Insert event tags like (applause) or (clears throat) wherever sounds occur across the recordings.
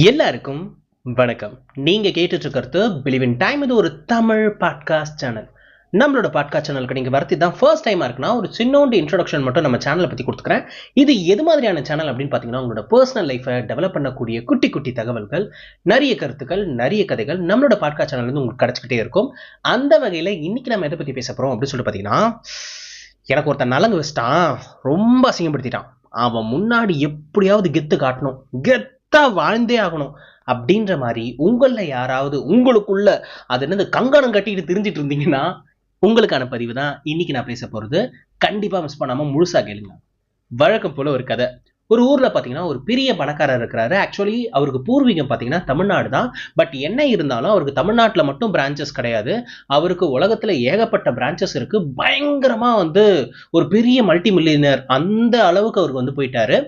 எல்லாருக்கும் வணக்கம். நீங்கள் கேட்டுட்ருக்கிறது பிலிவ் இன் டைம். இது ஒரு தமிழ் பாட்காஸ்ட் சேனல் நம்மளோட பாட்காஸ்ட் சேனலுக்கு நீங்கள் வரது தான் ஃபர்ஸ்ட் டைமாக இருக்குன்னா ஒரு சின்னோண்டு இன்ட்ரொடக்ஷன் மட்டும் நம்ம சேனலை பற்றி கொடுத்துக்கிறேன். இது எது மாதிரியான சேனல் அப்படின்னு பார்த்தீங்கன்னா உங்களோட பர்சனல் லைஃபை டெவலப் பண்ணக்கூடிய குட்டி குட்டி தகவல்கள் நிறைய கருத்துக்கள் நிறைய கதைகள் நம்மளோட பாட்காஸ்ட் சேனல் வந்து உங்களுக்கு கிடைச்சிக்கிட்டே இருக்கும். அந்த வகையில் இன்னைக்கு நம்ம எதை பற்றி பேச போகிறோம் அப்படின்னு சொல்லிட்டு பார்த்தீங்கன்னா எனக்கு ஒருத்தன் நலங்கு வச்சிட்டான். ரொம்ப அசிங்கப்படுத்திட்டான். அவன் முன்னாடி எப்படியாவது கெத்து காட்டணும். கெத் தான் வாழ்ந்தே ஆகணும். அப்படின்ற மாதிரி உங்களில் யாராவது உங்களுக்குள்ள அது என்னது கங்கணம் கட்டிட்டு தெரிஞ்சிட்டு இருந்தீங்கன்னா உங்களுக்கான பதிவு தான் இன்னைக்கு நான் பேச போறது. கண்டிப்பாக மிஸ் பண்ணாம முழுசாக கேளுங்க. வழக்கம் போல ஒரு கதை. ஒரு ஊரில் பார்த்தீங்கன்னா ஒரு பெரிய பணக்காரர் இருக்கிறாரு. ஆக்சுவலி அவருக்கு பூர்வீகம் பார்த்தீங்கன்னா தமிழ்நாடு தான். பட் என்ன இருந்தாலும் அவருக்கு தமிழ்நாட்டில் மட்டும் பிரான்ச்சஸ் கிடையாது. அவருக்கு உலகத்தில் ஏகப்பட்ட பிரான்ச்சஸ் இருக்குது பயங்கரமாக வந்து ஒரு பெரிய மல்டி மில்லியனர் அந்த அளவுக்கு அவருக்கு வந்து போயிட்டாரு.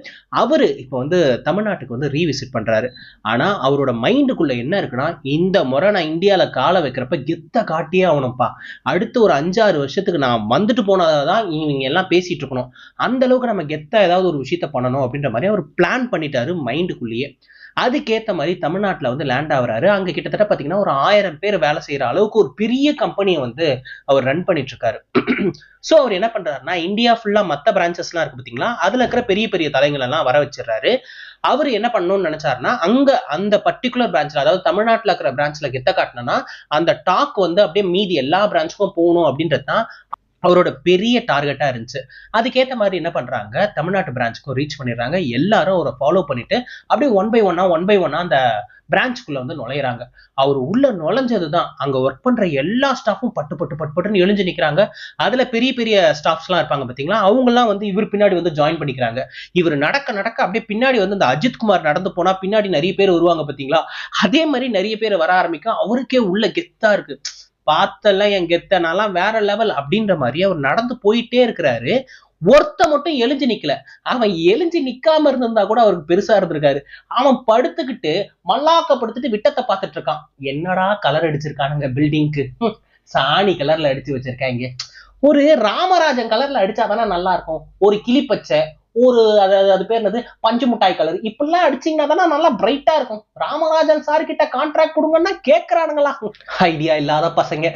அவர் இப்போ வந்து தமிழ்நாட்டுக்கு வந்து ரீவிசிட் பண்ணுறாரு ஆனால் அவரோட மைண்டுக்குள்ளே என்ன இருக்குன்னா இந்த முறை நான் இந்தியாவில் காலை வைக்கிறப்ப கெத்த காட்டியே ஆகணும்ப்பா. அடுத்து ஒரு அஞ்சாறு வருஷத்துக்கு நான் வந்துட்டு போனதான் இவங்க எல்லாம் பேசிகிட்டு இருக்கணும். அந்த அளவுக்கு நம்ம கெத்தா ஏதாவது ஒரு விஷயத்த பண்ணணும் அப்படின்ற மாதிரி அவர் பிளான் பண்ணிட்டாரு மைண்டுக்குள்ளேயே அதுக்கேற்ற மாதிரி தமிழ்நாட்டில் வந்து லேண்ட் ஆகுறாரு. அங்கே கிட்டத்தட்ட பார்த்தீங்கன்னா ஒரு ஆயிரம் பேர் வேலை செய்கிற அளவுக்கு ஒரு பெரிய கம்பெனியை வந்து அவர் ரன் பண்ணிட்டு இருக்காரு ஸோ (clears throat) அவர் என்ன பண்றாருன்னா இந்தியா ஃபுல்லா மற்ற பிரான்ச்சஸ்லாம் இருக்கு பார்த்தீங்களா அதுல இருக்கிற பெரிய பெரிய தலைங்களெல்லாம் வர வச்சிடுறாரு. அவர் என்ன பண்ணணும்னு நினைச்சாருன்னா அங்க அந்த பர்டிகுலர் பிரான்ச்ல அதாவது தமிழ்நாட்டில் இருக்கிற பிரான்ச்ல கெத்த காட்டினா அந்த டாக் வந்து அப்படியே மீதி எல்லா பிரான்ச்சுக்கும் போகணும் அப்படின்றது தான் அவரோட பெரிய டார்கெட்டா இருந்துச்சு. அதுக்கேற்ற மாதிரி என்ன பண்றாங்க தமிழ்நாட்டு பிரான்ச்சுக்கும் ரீச் பண்ணிடுறாங்க. எல்லாரும் அவரை ஃபாலோ பண்ணிட்டு அப்படியே ஒன் பை ஒன்னா ஒன் பை ஒன்னா அந்த பிரான்ச்சுக்குள்ள வந்து நுழையிறாங்க. அவர் உள்ள நுழைஞ்சதுதான். அங்க ஒர்க் பண்ற எல்லா ஸ்டாஃபும் பட்டு பட்டு பட்டு பட்டுன்னு எழுஞ்சு நிக்கிறாங்க. அதுல பெரிய பெரிய ஸ்டாஃப்ஸ்லாம் இருப்பாங்க பாத்தீங்களா? அவங்கெல்லாம் வந்து இவர் பின்னாடி வந்து ஜாயின் பண்ணிக்கிறாங்க. இவர் நடக்க நடக்க அப்படியே பின்னாடி வந்து இந்த அஜித் குமார் நடந்து போனா பின்னாடி நிறைய பேர் வருவாங்க பாத்தீங்களா? அதே மாதிரி நிறைய பேர் வர ஆரம்பிக்கும் அவருக்கே உள்ள கெத்தா இருக்கு. பார்த்தெல்லாம் என் நான்லாம் வேற லெவல் அப்படின்ற மாதிரி அவர் நடந்து போயிட்டே இருக்கிறாரு. ஒருத்த மட்டும் எழுஞ்சு நிக்கல. அவன் எழுஞ்சு நிக்காம இருந்திருந்தா கூட அவருக்கு பெருசா இருந்திருக்காரு. அவன் படுத்துக்கிட்டு மல்லாக்கப்படுத்துட்டு விட்டத்தை பார்த்துட்டு இருக்கான். என்னடா கலர் அடிச்சிருக்கானுங்க பில்டிங்க்கு சாணி கலர்ல அடிச்சு வச்சிருக்காங்க. ஒரு ராமராஜன் கலர்ல அடிச்சாதானா நல்லா இருக்கும். ஒரு கிளிப்பச்சை ஒரு அது அது பேர் என்னது? பஞ்சு மிட்டாய் கலர் இப்படிலாம் அடிச்சீங்கன்னா தானே நல்லா பிரைட்டா இருக்கும். ராமராஜன் சார் கிட்ட கான்ட்ராக்ட் கொடுங்கன்னா கேட்கறானுங்களா ஐடியா இல்லாத பசங்க.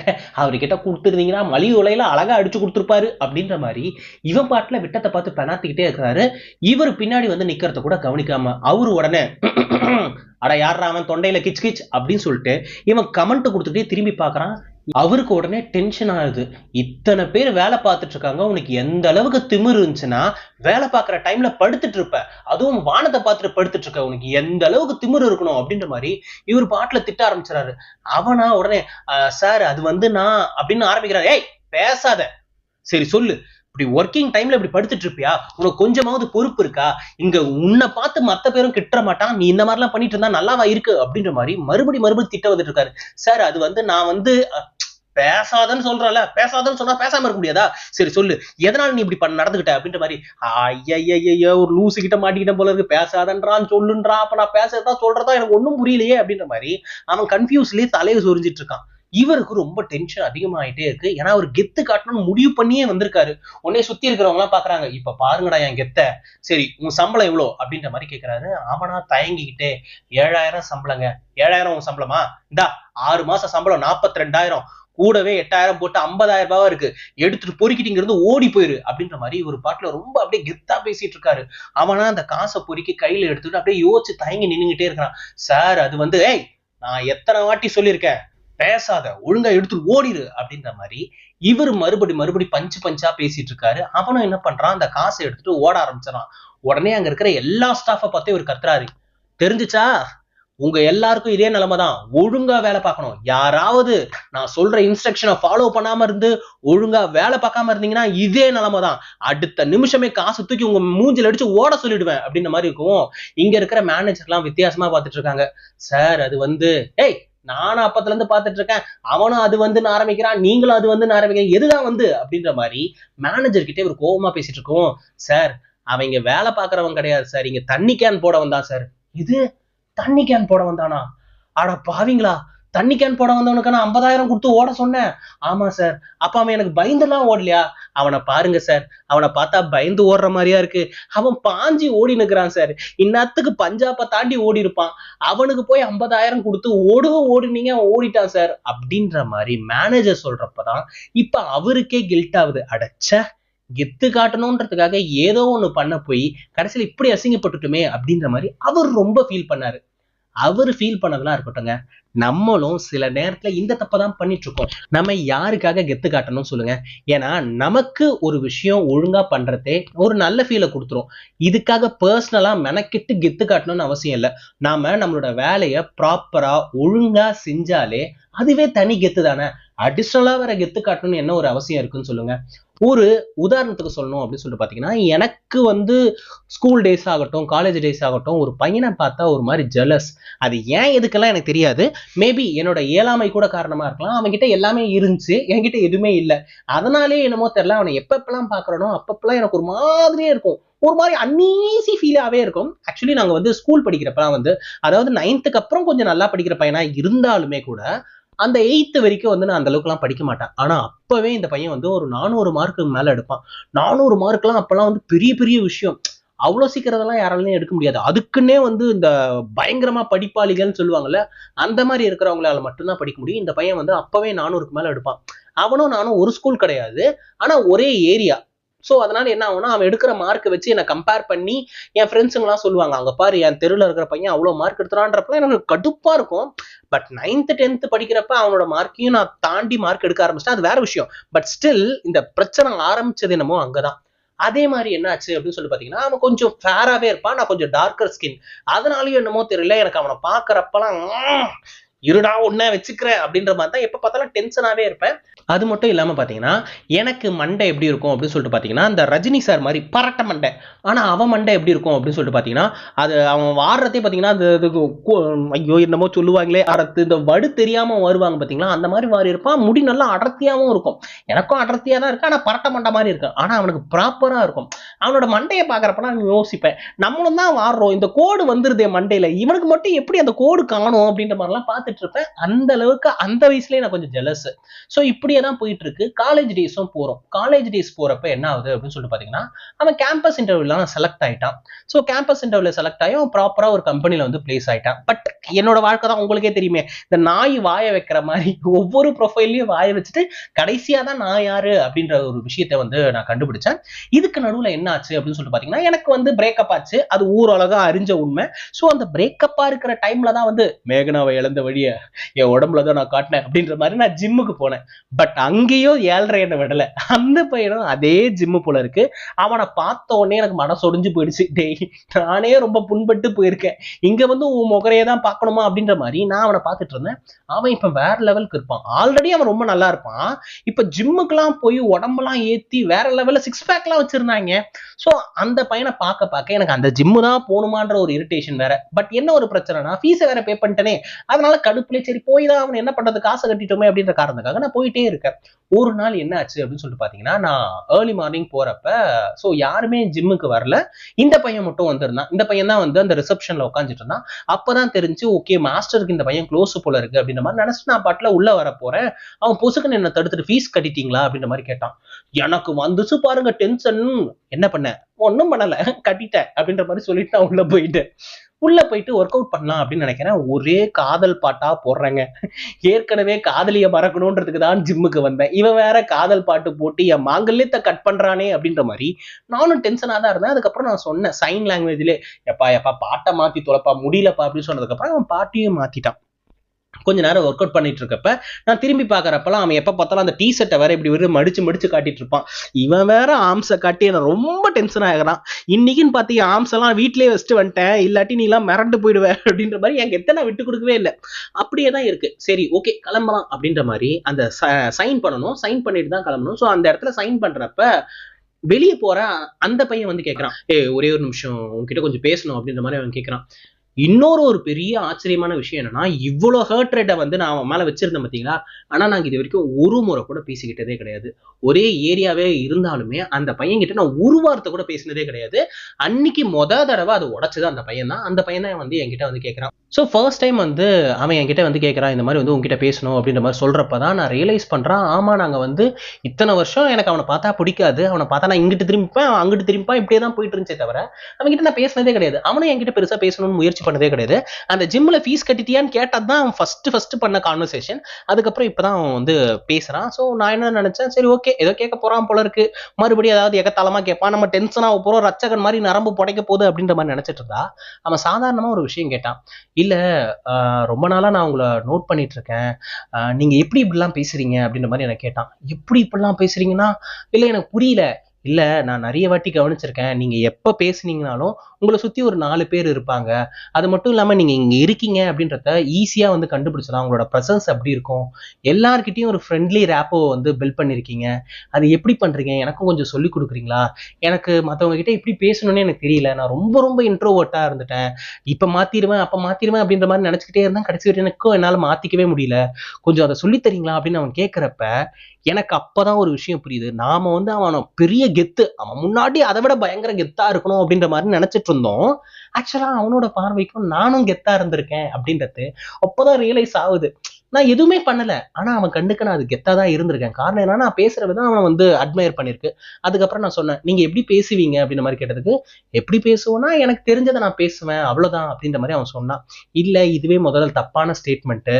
அவர்கிட்ட கொடுத்துருந்தீங்கன்னா மலிவு விலையில அழகா அடிச்சு கொடுத்துருப்பாரு அப்படின்ற மாதிரி இவன் பாட்டுல விட்டத்தை பார்த்து பெணாத்திக்கிட்டே இருக்கிறாரு இவர் பின்னாடி வந்து நிக்கிறத கூட கவனிக்காம அவரு உடனே (clears throat) அட யாரா அவன் தொண்டையில கிச் கிச் அப்படின்னு சொல்லிட்டு இவன் கமெண்ட் கொடுத்துட்டே திரும்பி பார்க்கறான். அவருக்கு உடனே டென்ஷன் ஆகுது. இத்தனை பேர் வேலை பார்த்துட்டு இருக்காங்க. உனக்கு எந்த அளவுக்கு திமிரு இருந்துச்சுன்னா வேலை பார்க்குற டைம்ல படுத்துட்டு இருப்ப. அதுவும் வானத்தை பார்த்துட்டு படுத்துட்டு இருக்க. உனக்கு எந்த அளவுக்கு திமிரு இருக்கணும் அப்படின்ற மாதிரி இவர் பாட்டுல திட்ட ஆரம்பிச்சிடாரு அவனா உடனே சார் அது வந்து நான் அப்படின்னு ஆரம்பிக்கிறாரு. ஏய் பேசாத. சரி சொல்லு. இப்படி ஒர்க்கிங் டைம்ல இப்படி படுத்துட்டு இருப்பியா? உனக்கு கொஞ்சமாவது பொறுப்பு இருக்கா? இங்க உன்னை பார்த்து மத்த பேரும் கிட்ட மாட்டான். நீ இந்த மாதிரிலாம் பண்ணிட்டு இருந்தா நல்லாவா இருக்கு? அப்படின்ற மாதிரி மறுபடி மறுபடி திட்ட வந்துட்டு இருக்காரு. சார் அது வந்து நான் வந்து பேசாதன்னு சொல்றல பேசாதன்னு சொன்னா பேசாம இருக்க முடியாதா? சரி சொல்லு. எதனால நீ இப்படி பண்ண நடந்துகிட்ட? அப்படின்ற மாதிரி ஐயா ஒரு லூசு கிட்ட மாட்டிக்கிட்ட போல இருக்கு. பேசாதன்றான் சொல்லுன்றான். அப்ப நான் பேசுறதா சொல்றதா எனக்கு ஒன்னும் புரியலையே அப்படின்ற மாதிரி அவன் கன்ஃபியூஸ்லயே தலையை சொரிஞ்சிட்டு இருக்கான். இவருக்கு ரொம்ப டென்ஷன் அதிகமாயிட்டே இருக்கு. ஏன்னா அவர் கெத்து காட்டணும்னு முடிவு பண்ணியே வந்திருக்காரு. உடனே சுத்தி இருக்கிறவங்க எல்லாம் பாக்குறாங்க. இப்ப பாருங்கடா என் கெத்த. சரி உன் சம்பளம் எவ்வளோ? அப்படின்ற மாதிரி கேட்கிறாரு அவனா தயங்கிக்கிட்டே ஏழாயிரம் சம்பளங்க. ஏழாயிரம் உன் சம்பளமா? இந்தா ஆறு மாசம் சம்பளம் நாற்பத்தி ரெண்டாயிரம் கூடவே எட்டாயிரம் போட்டு ஐம்பதாயிரம் ரூபாய் இருக்கு. எடுத்துட்டு பொறுக்கிட்டு இங்க இருந்து ஓடி போயிரு. அப்படின்ற மாதிரி ஒரு பாட்டுல ரொம்ப அப்படியே கெத்தா பேசிட்டு இருக்காரு. அவனா அந்த காசை பொறுக்கி கையில எடுத்துட்டு அப்படியே யோசிச்சு தயங்கி நின்னுகிட்டே இருக்கிறான். சார் அது வந்து ஏய் நான் எத்தனை வாட்டி சொல்லியிருக்கேன். பேசாத ஒழுங்கா எடுத்துட்டு ஓடிடு அப்படின்ற மாதிரி இவர் மறுபடி மறுபடி பஞ்சு பஞ்சா பேசிட்டு இருக்காரு. அவனும் என்ன பண்றான்? அந்த காசை எடுத்துட்டு ஓட ஆரம்பிச்சிடான் உடனே அங்க இருக்கிற எல்லா ஸ்டாஃபை பார்த்து இவர் கத்துறாரு. தெரிஞ்சுச்சா? உங்க எல்லாருக்கும் இதே நிலைமை தான் ஒழுங்கா வேலை பார்க்கணும். யாராவது நான் சொல்ற இன்ஸ்ட்ரக்ஷனை ஃபாலோ பண்ணாம இருந்து ஒழுங்கா வேலை பார்க்காம இருந்தீங்கன்னா இதே நிலைமை தான் அடுத்த நிமிஷமே காசு தூக்கி உங்க மூஞ்சில் அடிச்சு ஓட சொல்லிடுவேன் அப்படின்ற மாதிரி இருக்கும். இங்க இருக்கிற மேனேஜர்லாம் வித்தியாசமா பார்த்துட்டு இருக்காங்க. சார் அது வந்து ஏய் நானும் அப்பத்துல இருந்து பார்த்துட்டு இருக்கேன். அவனும் அது வந்து ஆரம்பிக்கிறான். நீங்களும் அது வந்து ஆரம்பிக்கிறீங்க. எதுதான் வந்து? அப்படின்ற மாதிரி மேனேஜர் கிட்டே ஒரு கோபமா பேசிட்டு இருக்கோம். சார் அவங்க வேலை பார்க்கறவங்க கிடையாது சார். இங்க தண்ணி கேன் போட வந்தான் சார். இது தண்ணி கேன் போட வந்தானா ஆனா பாவிங்களா? தண்ணி கேன் போட வந்தவனுக்கு நான் ஐம்பதாயிரம் கொடுத்து ஓட சொன்னேன். ஆமா சார் அப்ப அவன் எனக்கு பயந்துலாம் ஓடலையா? அவனை பாருங்க சார் அவனை பார்த்தா பயந்து ஓடுற மாதிரியா இருக்கு. அவன் பாஞ்சி ஓடி நிற்கிறான் சார் இன்னத்துக்கு பஞ்சாப்பை தாண்டி ஓடி இருப்பான். அவனுக்கு போய் ஐம்பதாயிரம் கொடுத்து ஓடுவ ஓடுனீங்க அவன் ஓடிட்டான் சார் அப்படின்ற மாதிரி மேனேஜர் சொல்றப்பதான் இப்ப அவருக்கே கில்ட் ஆகுது. அடச்ச கெத்து காட்டணுன்றதுக்காக ஏதோ ஒண்ணு பண்ண போய் கடைசியில் இப்படி அசிங்கப்பட்டுட்டுமே அப்படின்ற மாதிரி அவர் ரொம்ப ஃபீல் பண்ணாரு. அவர் ஃபீல் பண்ணதெல்லாம் இருக்கட்டும்ங்க. நம்மளும் சில நேரத்துல இந்த தப்பை தான் பண்ணிட்டு இருக்கோம். நம்ம யாருக்காக கெத்து காட்டணும் சொல்லுங்க. ஏன்னா நமக்கு ஒரு விஷயம் ஒழுங்கா பண்றதே ஒரு நல்ல ஃபீலை கொடுத்துரும். இதுக்காக பர்சனலா மெனக்கெட்டு கெத்து காட்டணும்னு அவசியம் இல்லை. நாம நம்மளோட வேலையை ப்ராப்பரா ஒழுங்கா செஞ்சாலே அதுவே தனி கெத்து தானே. அடிஷ்னலா வேற கெத்து காட்டணும்னு என்ன ஒரு அவசியம் இருக்குன்னு சொல்லுங்க. ஒரு உதாரணத்துக்கு சொல்லணும் அப்படின்னு சொல்லிட்டு பார்த்தீங்கன்னா எனக்கு வந்து ஸ்கூல் டேஸ் ஆகட்டும் காலேஜ் டேஸ் ஆகட்டும் ஒரு பையனை பார்த்தா ஒரு மாதிரி ஜெலஸ் அது ஏன் எதுக்கெல்லாம் எனக்கு தெரியாது. மேபி என்னோட ஏழாமை கூட காரணமா இருக்கலாம். அவன்கிட்ட எல்லாமே இருந்துச்சு. என்கிட்ட எதுவுமே இல்லை. அதனாலே என்னமோ தெரியல. அவனை எப்பப்பெல்லாம் பாக்குறனோ அப்பப்பெல்லாம் எனக்கு ஒரு மாதிரியே இருக்கும். ஒரு மாதிரி அன்னீசி ஃபீலாகவே இருக்கும். ஆக்சுவலி நாங்கள் வந்து ஸ்கூல் படிக்கிறப்பலாம் வந்து அதாவது நைன்த்துக்கு அப்புறம் கொஞ்சம் நல்லா படிக்கிற பையனா இருந்தாலுமே கூட அந்த எயித்து வரைக்கும் வந்து நான் அந்த அளவுக்குலாம் படிக்க மாட்டேன். ஆனா அப்போவே இந்த பையன் வந்து ஒரு நானூறு மார்க்கு மேல எடுப்பான். நானூறு மார்க்லாம் அப்போல்லாம் வந்து பெரிய பெரிய விஷயம். அவ்வளோ சீக்கிரத்தெல்லாம் யாராலையும் எடுக்க முடியாது. அதுக்குன்னே வந்து இந்த பயங்கரமாக படிப்பாளிகள்னு சொல்லுவாங்கல்ல அந்த மாதிரி இருக்கிறவங்களால மட்டும்தான் படிக்க முடியும். இந்த பையன் வந்து அப்போவே நானூறுக்கு மேலே எடுப்பான். அவனும் நானும் ஒரு ஸ்கூல் கிடையாது. ஆனால் ஒரே ஏரியா ஸோ அதனால என்ன ஆகும்னா அவன் எடுக்கிற மார்க்கை வச்சு என்னை கம்பேர் பண்ணி என் ஃப்ரெண்ட்ஸுங்களாம் சொல்லுவாங்க அங்கே பாரு என் தெருவில் இருக்கிற பையன் அவ்வளோ மார்க் எடுத்துறான்றப்ப எனக்கு கடுப்பாக இருக்கும். பட் நைன்த்து டென்த்து படிக்கிறப்ப அவனோட மார்க்கையும் நான் தாண்டி மார்க் எடுக்க ஆரம்பிச்சிட்டேன். அது வேற விஷயம். பட் ஸ்டில் இந்த பிரச்சனை ஆரம்பிச்சது என்னமோ அங்கே தான் அதே மாதிரி என்னாச்சு அப்படின்னு சொல்லி பாத்தீங்கன்னா அவன் கொஞ்சம் ஃபேராவே இருப்பான் நான் கொஞ்சம் டார்க்கர் ஸ்கின் அதனாலயும் என்னமோ தெரியல எனக்கு அவனை பார்க்குறப்பெல்லாம் இருடா ஒன்ன வச்சுக்கிறேன் அப்படின்ற மாதிரி தான் எப்போ பார்த்தாலும் டென்ஷனாகவே இருப்பேன். அது மட்டும் இல்லாமல் பார்த்தீங்கன்னா எனக்கு மண்டை எப்படி இருக்கும் அப்படின்னு சொல்லிட்டு பார்த்தீங்கன்னா அந்த ரஜினி சார் மாதிரி பரட்ட மண்டை. ஆனால் அவன் மண்டை எப்படி இருக்கும் அப்படின்னு சொல்லிட்டு பார்த்தீங்கன்னா அது அவன் வாடுறதே பார்த்தீங்கன்னா அது இதுக்கு ஐயோ என்னமோ சொல்லுவாங்களே அறத்து இந்த வடு தெரியாமல் வருவாங்க பார்த்தீங்களா அந்த மாதிரி வாரி இருப்பான் முடி நல்லா அடர்த்தியாகவும் இருக்கும். எனக்கும் அடர்த்தியாக தான் இருக்கு ஆனால் பரட்ட மண்டை மாதிரி இருக்கு. ஆனால் அவனுக்கு ப்ராப்பராக இருக்கும். அவனோட மண்டையை பார்க்குறப்ப நான் யோசிப்பேன். நம்மளும் தான் வாடுறோம். இந்த கோடு வந்துருதே மண்டையில். இவனுக்கு மட்டும் எப்படி அந்த கோடு காணும் அப்படின்ற மாதிரிலாம் பார்த்துட்டு இருப்பேன். அந்த அளவுக்கு அந்த வயசுலேயே நான் கொஞ்சம் ஜெலஸ் ஸோ இப்படியே தான் போயிட்டு இருக்கு காலேஜ் டேஸும் போகிறோம் காலேஜ் டேஸ் போகிறப்ப என்ன ஆகுது அப்படின்னு சொல்லிட்டு பார்த்தீங்கன்னா அவன் கேம்பஸ் இன்டர்வியூலாம் செலக்ட் ஆயிட்டான். ஸோ கேம்பஸ் இன்டர்வியூவில் செலக்ட் ஆகி அவன் ஒரு கம்பெனியில் வந்து பிளேஸ் ஆயிட்டான். பட் என்னோட வாழ்க்கை தான் உங்களுக்கே தெரியுமே. இந்த நாய் வாய வைக்கிற மாதிரி ஒவ்வொரு ப்ரொஃபைல்லையும் வாய வச்சுட்டு கடைசியா தான் நான் யாரு அப்படின்ற ஒரு விஷயத்தை வந்து நான் கண்டுபிடிச்சேன். இதுக்கு நடுவில் என்ன ஆச்சு அப்படின்னு சொல்லிட்டு பாத்தீங்கன்னா எனக்கு வந்து பிரேக்கப் ஆச்சு. அது ஊரலகா அறிஞ்ச உண்மை. ஸோ அந்த பிரேக்கப்பா இருக்கிற டைம்ல தான் வந்து மேகனாவை இழந்த வழிய என் உடம்புல தான் நான் காட்டினேன் அப்படின்ற மாதிரி நான் ஜிம்முக்கு போனேன். பட் அங்கேயும் ஏழ்ரை என்ன விடல. அந்த பையனும் அதே ஜிம்மு போல இருக்கு. அவனை பார்த்த உடனே எனக்கு மனசு ஒடிஞ்சு போயிடுச்சு. டேய் நானே ரொம்ப புண்பட்டு போயிருக்கேன். இங்க வந்து உன் முகரையே தான் பார்க்கணுமா அப்படின்ற மாதிரி நான் அவனை பார்த்துட்டு இருந்தேன். அவன் இப்ப வேற லெவலுக்கு இருப்பான். ஆல்ரெடி அவன் ரொம்ப நல்லா இருப்பான். இப்ப ஜிம்முக்கெல்லாம் போய் உடம்பெல்லாம் ஏத்தி வேற லெவல்ல சிக்ஸ் பேக்லாம் வச்சிருந்தாங்க. ஸோ அந்த பையனை பார்க்க பார்க்க எனக்கு அந்த ஜிம்மு தான் போகணுமான்ற ஒரு இரிட்டேஷன் வேற. பட் என்ன ஒரு பிரச்சனைனா ஃபீஸை வேற பே பண்ணிட்டேனே. அதனால கடுப்புல சரி போய் தான் அவன் என்ன பண்றது? காசை கட்டிட்டோமே அப்படின்ற காரணத்துக்காக நான் போயிட்டே இருக்கேன். ஒரு நாள் என்ன ஆச்சு அப்படின்னு சொல்லிட்டு பாத்தீங்கன்னா நான் ஏர்லி மார்னிங் போறப்ப ஸோ யாருமே ஜிம்முக்கு வரல. இந்த பையன் மட்டும் வந்திருந்தான். இந்த பையன் தான் வந்து அந்த ரிசப்ஷன்ல உட்காந்துட்டு இருந்தான். அப்பதான் தெரிஞ்சு ஓகே மாஸ்டருக்கு இந்த பையன் க்ளோஸ் போல இருக்கு அப்படின்ற மாதிரி நினைச்சு நான் பாட்டுல உள்ள வர போறேன். அவன் பொசுக்குன்னு என்ன தடுத்துட்டு ஃபீஸ் கட்டிட்டீங்களா? அப்படின்ற மாதிரி கேட்டான். எனக்கு வந்துச்சு பாருங்க டென்ஷன் என்ன பண்ண? ஒன்றும் பண்ணல. கட்டிட்டேன் அப்படின்ற மாதிரி சொல்லிட்டு நான் உள்ள போயிட்டேன். உள்ள போயிட்டு ஒர்க் அவுட் பண்ணலாம் அப்படின்னு நினைக்கிறேன். ஒரே காதல் பாட்டா போடுறேங்க. ஏற்கனவே காதலிய மறக்கணுன்றதுக்கு தான் ஜிம்முக்கு வந்தேன். இவன் வேற காதல் பாட்டு போட்டு என் மாங்கல்யத்தை கட் பண்றானே அப்படின்ற மாதிரி நானும் டென்ஷனாக தான் இருந்தேன். அதுக்கப்புறம் நான் சொன்னேன் சைன் லாங்குவேஜ்லேயே எப்பா எப்பா பாட்டை மாத்தி தொலைப்பா முடியலப்பா அப்படின்னு சொன்னதுக்கப்புறம் அவன் பாட்டையும் மாத்திட்டான். கொஞ்ச நேரம் ஒர்க் அவுட் பண்ணிட்டு இருக்கப்ப நான் திரும்பி பார்க்குறப்பெல்லாம் அவன் எப்போ பார்த்தாலும் அந்த டி ஷர்ட்டை வேற இப்படி வெறும் மடிச்சு மடிச்சு காட்டிட்டு இருப்பான் இவன் வேற ஆம்ஸை காட்டி என்ன ரொம்ப டென்ஷன் ஆகிறான். இன்னைக்குன்னு பார்த்தி ஆம்ஸ் எல்லாம் வீட்லயே வச்சுட்டு வந்துட்டேன். இல்லாட்டி நீ எல்லாம் மிரண்டு போயிடுவ (laughs) அப்படின்ற மாதிரி எனக்கு எத்தனை விட்டு கொடுக்கவே இல்லை. அப்படியே தான் இருக்கு. சரி ஓகே கிளம்பலாம் அப்படின்ற மாதிரி அந்த சைன் பண்ணணும். சைன் பண்ணிட்டு தான் கிளம்பணும். ஸோ அந்த இடத்துல சைன் பண்றப்ப வெளியே போற அந்த பையன் வந்து கேட்கறான் ஏ ஒரே ஒரு நிமிஷம். உங்ககிட்ட கொஞ்சம் பேசணும் அப்படின்ற மாதிரி அவன் கேட்கறான் இன்னொரு ஒரு பெரிய ஆச்சரியமான விஷயம் என்னன்னா இவ்வளோ ஹர்ட் ரேட்டை வந்து நான் அவன் மேல வச்சிருந்தேன் பார்த்தீங்களா ஆனா நாங்கள் இது வரைக்கும் ஒரு முறை கூட பேசிக்கிட்டதே கிடையாது. ஒரே ஏரியாவே இருந்தாலுமே அந்த பையன்கிட்ட நான் ஒரு வார்த்தை கூட பேசினதே கிடையாது. அன்னைக்கு மொத தடவை அது உடைச்சது அந்த பையன் தான் அந்த பையன் தான் வந்து என்கிட்ட வந்து கேட்குறான் ஸோ ஃபர்ஸ்ட் டைம் வந்து அவன் என்கிட்ட வந்து கேட்குறான் இந்த மாதிரி வந்து உங்ககிட்ட பேசணும் அப்படின்ற மாதிரி சொல்கிறப்ப தான் நான் ரியலைஸ் பண்ணுறான் ஆமாம் நாங்கள் வந்து இத்தனை வருஷம் எனக்கு அவனை பார்த்தா பிடிக்காது. அவனை பார்த்தா நான் இங்கிட்டு திரும்பிப்பேன் அவன் அங்கிட்டு திரும்பிப்பான் இப்படியே தான் போயிட்டு இருந்துச்சே தவிர அவன்கிட்ட நான் பேசினதே கிடையாது. அவனும் என்கிட்ட பெருசாக பேசணும்னு முயற்சி பண்ணதே கிடையாது. அந்த ஜிம்மில் ஃபீஸ் கட்டிட்டியான்னு கேட்டது தான் அவன் ஃபஸ்ட்டு ஃபஸ்ட்டு பண்ண கான்வர்சேஷன் அதுக்கப்புறம் இப்போ தான் அவன் வந்து பேசுகிறான் ஸோ நான் என்ன நினச்சேன்? சரி ஓகே ஏதோ கேட்க போகிறான் போல இருக்கு. மறுபடியும் ஏதாவது எகத்தாளமாக கேட்பான். நம்ம டென்ஷனாக போகிறோம் ரச்சகன் மாதிரி நரம்பு புடைக்க போகுது அப்படின்ற மாதிரி நினச்சிட்டு இருந்தா அவன் சாதாரணமாக ஒரு விஷயம் கேட்டான். இல்லை ரொம்ப நாளாக நான் உங்களை நோட் பண்ணிட்டு இருக்கேன் நீங்க எப்படி இப்படிலாம் பேசுறீங்க அப்படின்ற மாதிரி எனக்கு கேட்டான். எப்படி இப்படிலாம் பேசுறீங்கன்னா இல்லை எனக்கு புரியல. இல்லை நான் நிறைய வாட்டி கவனிச்சிருக்கேன். நீங்கள் எப்போ பேசுனீங்கனாலும் உங்களை சுற்றி ஒரு நாலு பேர் இருப்பாங்க. அது மட்டும் இல்லாமல் நீங்கள் இங்கே இருக்கீங்க அப்படின்றத ஈஸியாக வந்து கண்டுபிடிச்சலாம் உங்களோட ப்ரெசன்ஸ் அப்படி இருக்கும்? எல்லாருக்கிட்டையும் ஒரு ஃப்ரெண்ட்லி ரேப்போ வந்து பில்ட் பண்ணியிருக்கீங்க அது எப்படி பண்ணுறீங்க எனக்கும் கொஞ்சம் சொல்லி கொடுக்குறீங்களா? எனக்கு மற்றவங்க கிட்டே எப்படி பேசணும்னு எனக்கு தெரியல. நான் ரொம்ப ரொம்ப இன்ட்ரோவர்ட்டாக இருந்துட்டேன். இப்போ மாற்றிடுவேன் அப்போ மாற்றிடுவேன் அப்படின்ற மாதிரி நினச்சிக்கிட்டே இருந்தேன் கடைசி வரைக்கும் எனக்கும் என்னால் மாற்றிக்கவே முடியல. கொஞ்சம் அதை சொல்லித் தரீங்களா அப்படின்னு அவன் கேட்குறப்ப எனக்கு அப்பதான் ஒரு விஷயம் புரியுது. நாம வந்து அவன பெரிய கெத்து அவன் முன்னாடி அதை விட பயங்கர கெத்தா இருக்கணும் அப்படின்ற மாதிரி நினைச்சிட்டு இருந்தோம். ஆக்சுவலா அவனோட பார்வைக்கும் நானும் கெத்தா இருந்திருக்கேன் அப்படின்றது அப்பதான் ரியலைஸ் ஆகுது. நான் எதுவுமே பண்ணல. ஆனா அவன் கண்ணுக்கு நான் அது கெத்தா தான் இருந்திருக்கேன். காரணம் என்னன்னா நான் பேசுற விதம் அவன் வந்து அட்மையர் பண்ணிருக்கு அதுக்கப்புறம் நான் சொன்னேன் நீங்க எப்படி பேசுவீங்க? அப்படின்ற மாதிரி கேட்டதுக்கு எப்படி பேசுவோம்னா எனக்கு தெரிஞ்சதை நான் பேசுவேன் அவ்வளவுதான் அப்படின்ற மாதிரி அவன் சொன்னான். இல்ல இதுவே முதல்ல தப்பான ஸ்டேட்மெண்ட்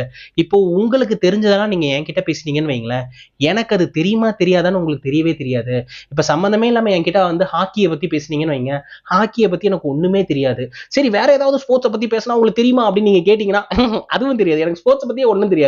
இப்போ உங்களுக்கு தெரிஞ்சதெல்லாம் நீங்க என்கிட்ட பேசுனீங்கன்னு வைங்களேன். எனக்கு அது தெரியுமா தெரியாதான்னு உங்களுக்கு தெரியவே தெரியாது. இப்ப சம்மந்தமே இல்லாம என்கிட்ட வந்து ஹாக்கியை பத்தி பேசுனீங்கன்னு வைங்க. ஹாக்கியை பத்தி எனக்கு ஒண்ணுமே தெரியாது. சரி வேற ஏதாவது ஸ்போர்ட்ஸை பத்தி பேசினா உங்களுக்கு தெரியுமா அப்படின்னு நீங்க கேட்டீங்கன்னா (laughs) அதுவும் தெரியாது. எனக்கு ஸ்போர்ட்ஸை பத்தியே ஒன்றும் தெரியாது.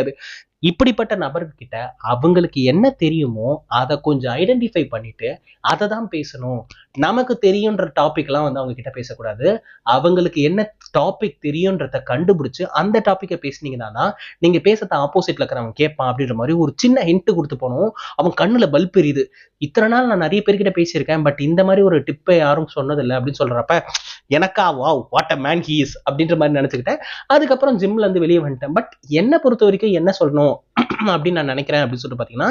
இப்படிப்பட்ட நபர்கிட்ட அவங்களுக்கு என்ன தெரியுமோ அதை கொஞ்சம் ஐடென்டிஃபை பண்ணிட்டு அதை தான் பேசணும். நமக்கு தெரியுன்ற டாபிக்லாம் வந்து அவங்க கிட்ட பேசக்கூடாது. அவங்களுக்கு என்ன டாபிக் தெரியுன்றத கண்டுபிடிச்சு அந்த டாப்பிக்கை பேசுனீங்கன்னா தான் நீங்க பேசுறத ஆப்போசிட்ல இருக்கிறவங்க கேட்பான் அப்படின்ற மாதிரி ஒரு சின்ன ஹிண்ட் கொடுத்து போனோம். அவன் கண்ணுல பல்ப் எரியுது. இத்தனை நாள் நான் நிறைய பேர்கிட்ட பேசியிருக்கேன் பட் இந்த மாதிரி ஒரு டிப்பை யாரும் சொன்னதில்லை அப்படின்னு சொல்றப்ப எனக்கா wow what a man he's அப்படின்ற மாதிரி நினச்சிக்கிட்டேன். அதுக்கப்புறம் ஜிம்ல இருந்து வெளியே வந்துட்டேன். பட் என்னை பொறுத்த வரைக்கும் என்ன சொல்லணும் (clears throat) அப்படின்னு நான் நினைக்கிறேன் அப்படின்னு சொல்லிட்டு பார்த்தீங்கன்னா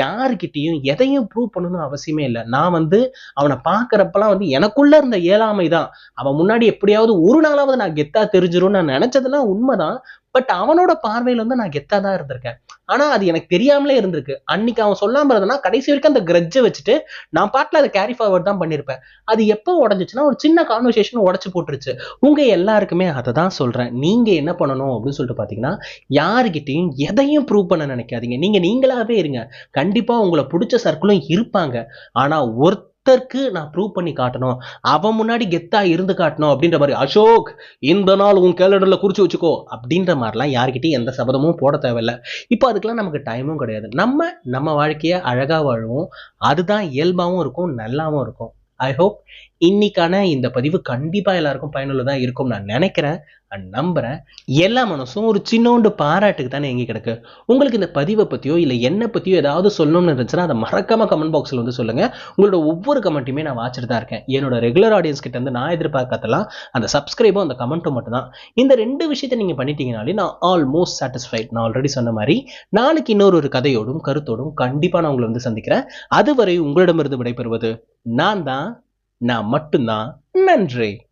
யாருக்கிட்டையும் எதையும் ப்ரூவ் பண்ணணும்னு அவசியமே இல்லை. நான் வந்து அவனை பார்க்குறப்பெல்லாம் வந்து எனக்குள்ள இருந்த ஏழாமை தான். அவன் முன்னாடி எப்படியாவது ஒரு நாளாவது நான் கெத்தா தெரிஞ்சிரும்னு நான் நினைச்சதெல்லாம் உண்மைதான். பட் அவனோட பார்வையில் வந்து நான் கெத்தா தான் இருந்திருக்கேன். ஆனா அது எனக்கு தெரியாமலே இருந்திருக்கு. அன்னைக்கு அவன் சொல்லாம இருந்தனா கடைசி வரைக்கும் அந்த கிரட்ஜை வச்சுட்டு நான் பாட்டில் அதை கேரி ஃபார்வர்ட் தான் பண்ணியிருப்பேன் அது எப்போ உடஞ்சிச்சுன்னா ஒரு சின்ன கான்வர்சேஷன் உடச்சு போட்டுருச்சு. உங்க எல்லாருக்குமே அதை தான் சொல்றேன். நீங்க என்ன பண்ணணும் அப்படின்னு சொல்லிட்டு பாத்தீங்கன்னா யாருக்கிட்டையும் எதையும் ப்ரூவ் பண்ண நினைக்காதீங்க. நீங்க நீங்களாவே இருங்க. கண்டிப்பா உங்களை பிடிச்ச சர்க்கிளும் இருப்பாங்க. ஆனா ஒருத்தருக்கு நான் ப்ரூவ் பண்ணி காட்டணும். அவன் முன்னாடி கெத்தா இருந்து காட்டணும் அப்படின்ற மாதிரி அசோக் இந்த நாள் உன் கேலண்டரில் குறிச்சு வச்சுக்கோ. அப்படின்ற மாதிரிலாம் யார்கிட்டையும் எந்த சபதமும் போட தேவையில்ல. இப்போ அதுக்கெல்லாம் நமக்கு டைமும் கிடையாது. நம்ம நம்ம வாழ்க்கையை அழகா வாழுவோம். அதுதான் இயல்பாவும் இருக்கும் நல்லாவும் இருக்கும். ஐ ஹோப் இன்னைக்கான இந்த பதிவு கண்டிப்பா எல்லாருக்கும் பயனுள்ளதாக இருக்கும் நான் நினைக்கிறேன். அண்ட் நம்புறேன். எல்லா மனசும் ஒரு சின்னோண்டு பாராட்டுக்கு தானே எங்கே கிடக்கு. உங்களுக்கு இந்த பதிவை பத்தியோ இல்லை என்ன பத்தியோ ஏதாவது சொல்லணும்னு இருந்துச்சுன்னா அதை மறக்காம கமெண்ட் பாக்ஸ்ல வந்து சொல்லுங்க. உங்களோட ஒவ்வொரு கமெண்ட்டுமே நான் வாட்சிட்டு தான் இருக்கேன். என்னோட ரெகுலர் ஆடியன்ஸ் கிட்ட இருந்து நான் எதிர்பார்க்கறதெல்லாம் அந்த சப்ஸ்கிரைபும் அந்த கமெண்ட்டும் மட்டும்தான். இந்த ரெண்டு விஷயத்த நீங்க பண்ணிட்டீங்கனாலே நான் ஆல்மோஸ்ட் சாட்டிஸ்ஃபைட் நான் ஆல்ரெடி சொன்ன மாதிரி நாளைக்கு இன்னொரு ஒரு கதையோடும் கருத்தோடும் கண்டிப்பா நான் உங்களை வந்து சந்திக்கிறேன். அதுவரை உங்களிடமிருந்து விடைபெறுவது நான் தான் நான் மட்டும்தான் நன்றி.